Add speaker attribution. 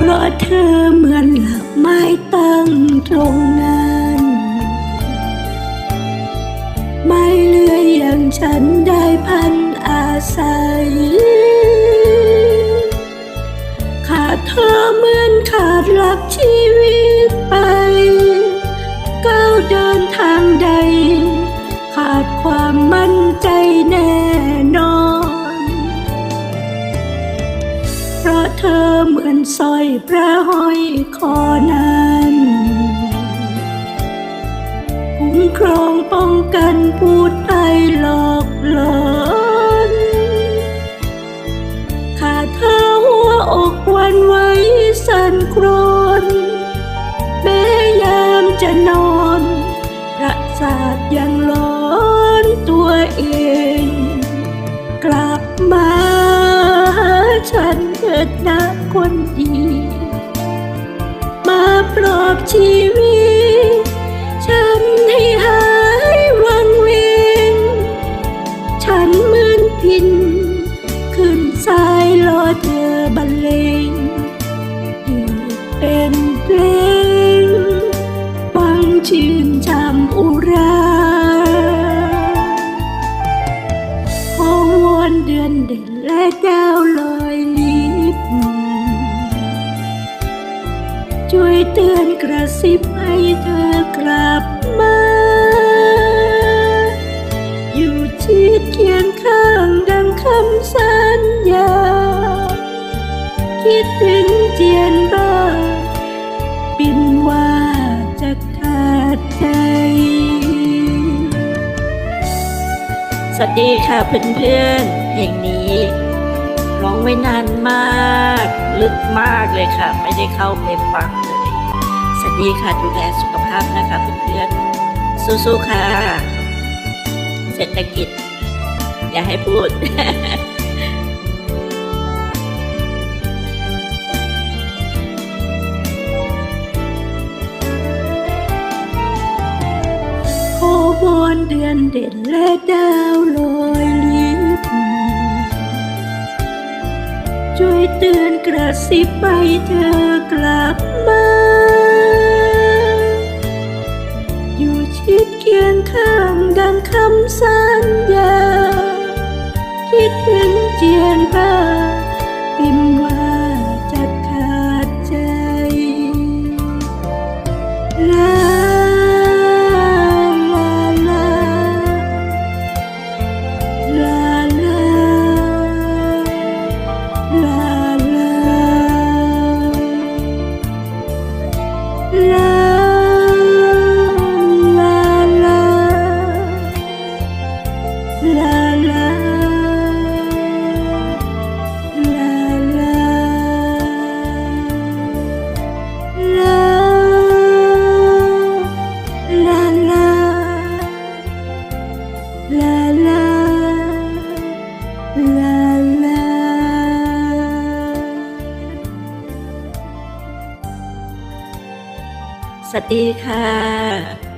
Speaker 1: เพราะเธอเหมือนหลักไม้ตั้งตรงนั้น ไม่เลื่อยอย่างฉันได้พันอาศัย ขาดเธอเหมือนขาดหลักชีวิตไป ก้าวเดินทางใด ขาดความมั่นใจแน่ สร้อยพระห้อยคอนั้นคุ้มครองป้องกันพูดไปหลอกหลอนขาดเธอหัวอกวันไหวสั่นครนแม้ยามจะนอนประสาทยังร้อนตัวเอง คนดี มาปลอบชีวิต ช่วยเตือนกระซิบให้เธอกลับมา อยู่ชิดเคียงข้างดังคำสัญญา คิดถึงเจียนบ้าปินว่าจะขาดใจ สวัสดีค่ะเพื่อนๆเพลงนี้ ร้องไว้นานมาก ลึกมากเลยค่ะ ไม่ได้เข้าไปฟังเลย สวัสดีค่ะดูแลสุขภาพนะคะเพื่อนๆสู้ๆค่ะ เศรษฐกิจ อย่าให้พูดขอวอนเดือนเด่นและดาวลอยลิ ช่วยเตือนกระซิบไปเธอกลับมา อยู่ชิดเคียงข้างดังคำสา 啦啦啦。啦啦 สวัสดีค่ะ